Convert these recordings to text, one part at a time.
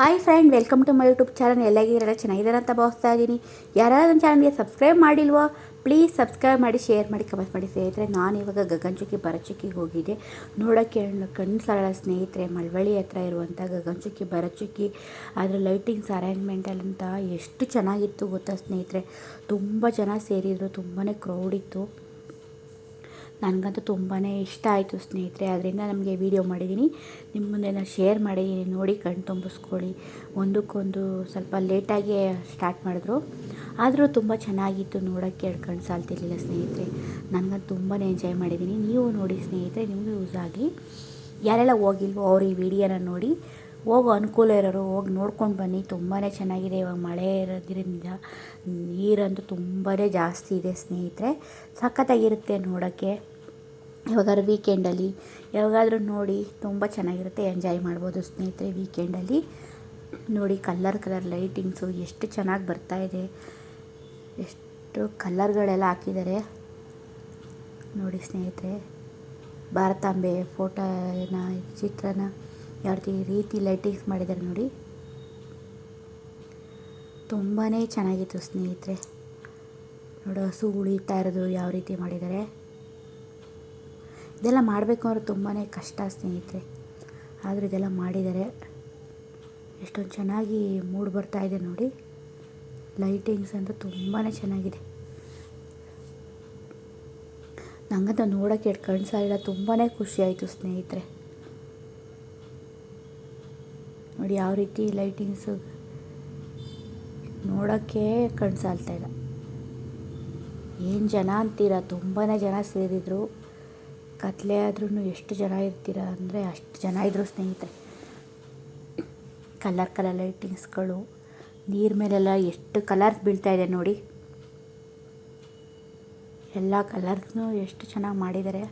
Hi friend welcome to my YouTube channel ಎಲ್ಲಾಗಿರಲ್ಲ ಚೆನ್ನಾಗಿದ್ದಾರೆ ಅಂತ ಭಾವಿಸ್ತಾ ಇದ್ದೀನಿ. ಯಾರಾದ್ರೂ ನನ್ನ ಚಾನಲ್ಗೆ ಸಬ್ಸ್ಕ್ರೈಬ್ ಮಾಡಿಲ್ವೋ ಪ್ಲೀಸ್ ಸಬ್ಸ್ಕ್ರೈಬ್ ಮಾಡಿ ಶೇರ್ ಮಾಡಿ ಕಮೆಂಟ್ ಮಾಡಿ. ಸ್ನೇಹಿತರೆ, ನಾನು ಇವಾಗ ಗಗನಚುಕ್ಕಿ ಭರಚುಕ್ಕಿಗೆ ಹೋಗಿದ್ದೆ. ನೋಡೋಕ್ಕೆ ಕಣ್ಣು ಸರಳ ಸ್ನೇಹಿತರೆ, ಮಳವಳ್ಳಿ ಹತ್ರ ಇರುವಂಥ ಗಗನಚುಕ್ಕಿ, ಭರಚುಕ್ಕಿ, ಅದರ ಲೈಟಿಂಗ್ಸ್ ಅರೇಂಜ್ಮೆಂಟಲ್ಲಂತ ಎಷ್ಟು ಚೆನ್ನಾಗಿತ್ತು ಗೊತ್ತಾ ಸ್ನೇಹಿತರೆ? ತುಂಬ ಜನ ಸೇರಿದರು ತುಂಬಾ ಕ್ರೌಡ್ ಇತ್ತು. ನನಗಂತೂ ತುಂಬಾ ಇಷ್ಟ ಆಯಿತು ಸ್ನೇಹಿತರೆ ಅದರಿಂದ ನಮಗೆ ವೀಡಿಯೋ ಮಾಡಿದ್ದೀನಿ ನಿಮ್ಮ ಮುಂದೆ ನಾನು ಶೇರ್ ಮಾಡಿದ್ದೀನಿ ನೋಡಿ ಕಣ್ಣು ತುಂಬಿಸ್ಕೊಳ್ಳಿ. ಒಂದಕ್ಕೊಂದು ಸ್ವಲ್ಪ ಲೇಟಾಗಿ ಸ್ಟಾರ್ಟ್ ಮಾಡಿದ್ರು. ಆದರೂ ತುಂಬ ಚೆನ್ನಾಗಿತ್ತು ನೋಡೋಕ್ಕೆ ಎರಡು ಕಣ್ಣು ಸಾಲ್ತಿರ್ಲಿಲ್ಲ ಸ್ನೇಹಿತರೆ. ನನಗಂತೂ ತುಂಬಾ ಎಂಜಾಯ್ ಮಾಡಿದ್ದೀನಿ ನೀವು ನೋಡಿ ಸ್ನೇಹಿತರೆ, ನಿಮಗೂ ಯೂಸ್ ಆಗಲಿ ಯಾರೆಲ್ಲ ಹೋಗಿಲ್ವೋ ಅವ್ರು ಈ ವಿಡಿಯೋನ ನೋಡಿ ಹೋಗೋ ಅನುಕೂಲ ಇರೋರು ಹೋಗಿ ನೋಡ್ಕೊಂಡು ಬನ್ನಿ. ತುಂಬಾ ಚೆನ್ನಾಗಿದೆ ಇವಾಗ ಮಳೆ ಇರೋದ್ರಿಂದ. ನೀರಂತೂ ತುಂಬಾ ಜಾಸ್ತಿ ಇದೆ ಸ್ನೇಹಿತರೆ. ಸಖತ್ತಾಗಿರುತ್ತೆ ನೋಡೋಕ್ಕೆ. ಯಾವಾಗಾದ್ರೂ ವೀಕೆಂಡಲ್ಲಿ ಯಾವಾಗಾದರೂ ನೋಡಿ ತುಂಬ ಚೆನ್ನಾಗಿರುತ್ತೆ. ಎಂಜಾಯ್ ಮಾಡ್ಬೋದು ಸ್ನೇಹಿತರೆ ವೀಕೆಂಡಲ್ಲಿ. ನೋಡಿ ಕಲ್ಲರ್ ಕಲರ್ ಲೈಟಿಂಗ್ಸು ಎಷ್ಟು ಚೆನ್ನಾಗಿ ಬರ್ತಾ ಇದೆ. ಎಷ್ಟು ಕಲ್ಲರ್ಗಳೆಲ್ಲ ಹಾಕಿದ್ದಾರೆ. ನೋಡಿ ಸ್ನೇಹಿತರೆ, ಭಾರತಾಂಬೆ ಫೋಟೋನ ಚಿತ್ರನ ಯಾವ ರೀತಿ ಲೈಟಿಂಗ್ಸ್ ಮಾಡಿದ್ದಾರೆ ನೋಡಿ. ತುಂಬಾ ಚೆನ್ನಾಗಿತ್ತು ಸ್ನೇಹಿತರೆ. ನೋಡಿ, ಹಸು ಉಳಿತಾ ಇರೋದು ಯಾವ ರೀತಿ ಮಾಡಿದ್ದಾರೆ. ಇದೆಲ್ಲ ಮಾಡಬೇಕು ಅಂದ್ರೆ ತುಂಬಾ ಕಷ್ಟ ಸ್ನೇಹಿತರೆ. ಆದರೂ ಇದೆಲ್ಲ ಮಾಡಿದ್ದಾರೆ. ಎಷ್ಟೊಂದು ಚೆನ್ನಾಗಿ ಮೂಡ್ ಬರ್ತಾ ಇದೆ ನೋಡಿ. ಲೈಟಿಂಗ್ಸ್ ಅಂತ ತುಂಬಾ ಚೆನ್ನಾಗಿದೆ. ನಂಗಂತ ನೋಡೋಕ್ಕೆ ಎರಡು ಕಣ್ಣು ಸಾಲಿಲ್ಲ ತುಂಬಾ ಖುಷಿಯಾಯಿತು ಸ್ನೇಹಿತರೆ. ನೋಡಿ ಯಾವ ರೀತಿ ಲೈಟಿಂಗ್ಸು. ನೋಡೋಕ್ಕೆ ಕಣ್ಣು ಸಾಲ್ತಾ ಇಲ್ಲ. ಏನು ಜನ ಅಂತೀರ? ತುಂಬಾ ಜನ ಸೇರಿದರು. ಕತ್ಲೆ ಆದ್ರೂ ಎಷ್ಟು ಜನ ಇರ್ತೀರ ಅಂದರೆ ಅಷ್ಟು ಜನ ಇದ್ದರು ಸ್ನೇಹಿತರೆ. ಕಲರ್ ಕಲರ್ ಲೈಟಿಂಗ್ಸ್ಗಳು. ನೀರ ಮೇಲೆಲ್ಲ ಎಷ್ಟು ಕಲರ್ಸ್ ಬೀಳ್ತಾ ಇದೆ ನೋಡಿ. ಎಲ್ಲ ಕಲರ್ಸ್ನು ಎಷ್ಟು ಚೆನ್ನಾಗಿ ಮಾಡಿದ್ದಾರೆ.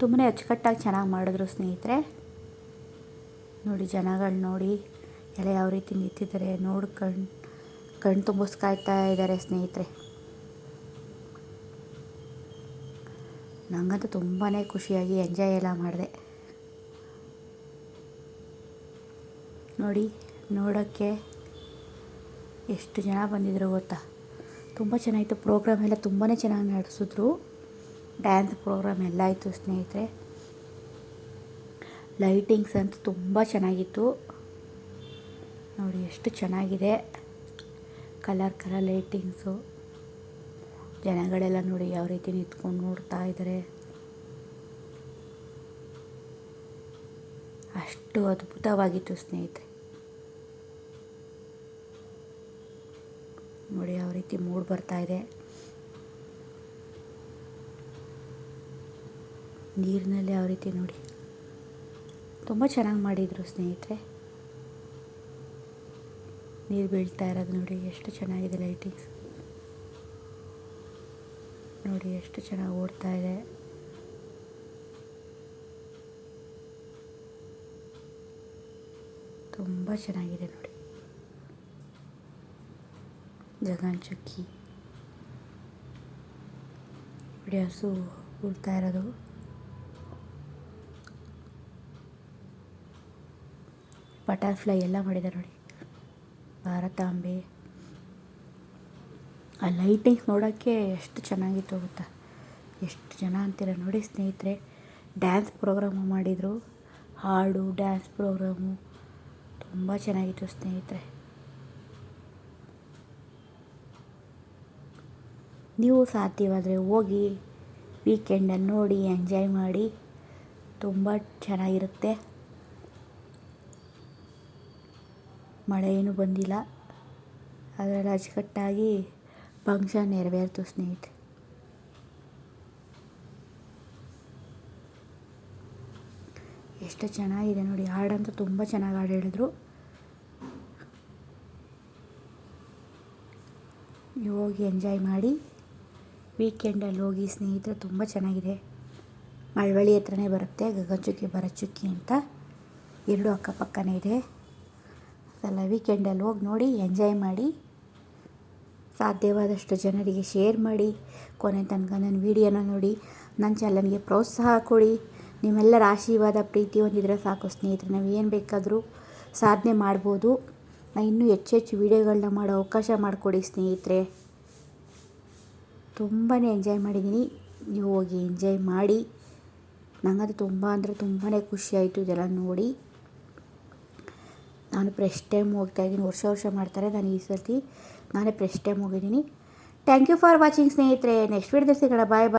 ತುಂಬಾ ಅಚ್ಚುಕಟ್ಟಾಗಿ ಚೆನ್ನಾಗಿ ಮಾಡಿದ್ರು ಸ್ನೇಹಿತರೆ. ನೋಡಿ, ಜನಗಳು ನೋಡಿ ಎಲ್ಲ ಯಾವ ರೀತಿ ನಿಂತಿದ್ದಾರೆ ನೋಡಿ ಕಣ್ಣು ಕಣ್ಣು ತುಂಬಿಸ್ಕಾಯ್ತಾ ಇದ್ದಾರೆ ಸ್ನೇಹಿತರೆ. ನನಗಂತೂ ತುಂಬಾ ಖುಷಿಯಾಗಿ ಎಂಜಾಯ್ ಎಲ್ಲ ಮಾಡಿದೆ. ನೋಡಿ, ನೋಡೋಕ್ಕೆ ಎಷ್ಟು ಜನ ಬಂದಿದ್ರು ಗೊತ್ತಾ? ತುಂಬ ಚೆನ್ನಾಗಿತ್ತು. ಪ್ರೋಗ್ರಾಮ್ ಎಲ್ಲ ತುಂಬಾ ಚೆನ್ನಾಗಿ ನಡೆಸಿದ್ರು. ಡ್ಯಾನ್ಸ್ ಪ್ರೋಗ್ರಾಮ್ ಎಲ್ಲ ಇತ್ತು ಸ್ನೇಹಿತರೆ. ಲೈಟಿಂಗ್ಸ್ ಅಂತೂ ತುಂಬ ಚೆನ್ನಾಗಿತ್ತು. ನೋಡಿ ಎಷ್ಟು ಚೆನ್ನಾಗಿದೆ. Colour colour lightings. ಜನಗಳೆಲ್ಲ ನೋಡಿ ಯಾವ ರೀತಿ ನಿಂತ್ಕೊಂಡು ನೋಡ್ತಾ ಇದ್ದಾರೆ. ಅಷ್ಟು ಅದ್ಭುತವಾಗಿತ್ತು ಸ್ನೇಹಿತರೆ. ನೋಡಿ ಯಾವ ರೀತಿ ಮೂಡ್ ಬರ್ತಾ ಇದೆ. ನೀರಿನಲ್ಲಿ ಯಾವ ರೀತಿ ನೋಡಿ. ತುಂಬ ಚೆನ್ನಾಗಿ ಮಾಡಿದರು ಸ್ನೇಹಿತರೆ. ನೀರು ಬೀಳ್ತಾ ಇರೋದು ನೋಡಿ ಎಷ್ಟು ಚೆನ್ನಾಗಿದೆ ಲೈಟಿಂಗ್ಸ್. ನೋಡಿ ಎಷ್ಟು ಚೆನ್ನಾಗಿ ಓಡ್ತಾ ಇದೆ. ತುಂಬ ಚೆನ್ನಾಗಿದೆ ನೋಡಿ. ಗಗನಚುಕ್ಕಿ ನೋಡಿ ಹಸು ಉಳ್ತಾ ಇರೋದು. ಬಟರ್ಫ್ಲೈ ಎಲ್ಲ ಮಾಡಿದ್ದಾರೆ ನೋಡಿ. ಭಾರತಾಂಬೆ ಆ ಲೈಟಿಂಗ್ಸ್ ನೋಡೋಕ್ಕೆ ಎಷ್ಟು ಚೆನ್ನಾಗಿತ್ತು ಗೊತ್ತಾ? ಎಷ್ಟು ಜನ ಅಂತೀರ ನೋಡಿ ಸ್ನೇಹಿತರೆ. ಡ್ಯಾನ್ಸ್ ಪ್ರೋಗ್ರಾಮು ಮಾಡಿದರು. ಹಾಡು ಡ್ಯಾನ್ಸ್ ಪ್ರೋಗ್ರಾಮು ತುಂಬ ಚೆನ್ನಾಗಿತ್ತು ಸ್ನೇಹಿತರೆ. ನೀವು ಸಾಧ್ಯವಾದರೆ ಹೋಗಿ ವೀಕೆಂಡಲ್ಲಿ ನೋಡಿ ಎಂಜಾಯ್ ಮಾಡಿ. ತುಂಬ ಚೆನ್ನಾಗಿರುತ್ತೆ. ಮಳೆ ಏನೂ ಬಂದಿಲ್ಲ. ಅದರಲ್ಲಿ ಅಚ್ಚುಕಟ್ಟಾಗಿ ಫಂಕ್ಷನ್ ನೆರವೇರ್ತು ಸ್ನೇಹಿತರೆ. ಎಷ್ಟು ಚೆನ್ನಾಗಿದೆ ನೋಡಿ, ಹಾಡಂತೂ ತುಂಬ ಚೆನ್ನಾಗಿ ಹಾಡು ಹೇಳಿದ್ರು. ಹೋಗಿ ಎಂಜಾಯ್ ಮಾಡಿ, ವೀಕೆಂಡಲ್ಲಿ ಹೋಗಿ ಸ್ನೇಹಿತರೆ ತುಂಬ ಚೆನ್ನಾಗಿದೆ. ಮಳವಳ್ಳಿ ಹತ್ರನೇ ಬರುತ್ತೆ, ಗಗನಚುಕ್ಕಿ, ಭರಚುಕ್ಕಿ ಅಂತ. ಎರಡು ಅಕ್ಕಪಕ್ಕನೇ ಇದೆ. ಅದೆಲ್ಲ ವೀಕೆಂಡಲ್ಲಿ ಹೋಗಿ ನೋಡಿ ಎಂಜಾಯ್ ಮಾಡಿ, ಸಾಧ್ಯವಾದಷ್ಟು ಜನರಿಗೆ ಶೇರ್ ಮಾಡಿ, ಕೊನೆ ತನಕ ನನ್ನ ವೀಡಿಯೋನ ನೋಡಿ, ನನ್ನ ಚಾನಲ್ಗೆ ಪ್ರೋತ್ಸಾಹ ಕೊಡಿ. ನಿಮ್ಮೆಲ್ಲರ ಆಶೀರ್ವಾದ, ಪ್ರೀತಿ ಹೊಂದಿದ್ರೆ ಸಾಕು ಸ್ನೇಹಿತರೆ. ನಾವು ಏನು ಬೇಕಾದರೂ ಸಾಧನೆ ಮಾಡ್ಬೋದು. ನಾನು ಇನ್ನೂ ಹೆಚ್ಚು ಹೆಚ್ಚು ವೀಡಿಯೋಗಳನ್ನ ಮಾಡೋ ಅವಕಾಶ ಮಾಡಿಕೊಡಿ ಸ್ನೇಹಿತರೆ. ತುಂಬಾ ಎಂಜಾಯ್ ಮಾಡಿದ್ದೀನಿ ನೀವು ಹೋಗಿ ಎಂಜಾಯ್ ಮಾಡಿ. ನನಗದು ತುಂಬ ಅಂದರೆ ತುಂಬಾ ಖುಷಿಯಾಯಿತು ಇದೆಲ್ಲ ನೋಡಿ. ನಾನು ಫ್ರೆಶ್ ಟೈಮ್ ಹೋಗ್ತಾ ಇದ್ದೀನಿ. ವರ್ಷ ವರ್ಷ ಮಾಡ್ತಾರೆ. ನಾನು ಈ ಸರ್ತಿ ನಾನೇ ಫ್ರೆಶ್ ಟೈಮ್ ಹೋಗಿದ್ದೀನಿ. ಥ್ಯಾಂಕ್ ಯು ಫಾರ್ ವಾಚಿಂಗ್ ಸ್ನೇಹಿತರೆ. ನೆಕ್ಸ್ಟ್ ವಿಡಿಯೋ ಸಿಗೋಣ. Bye bye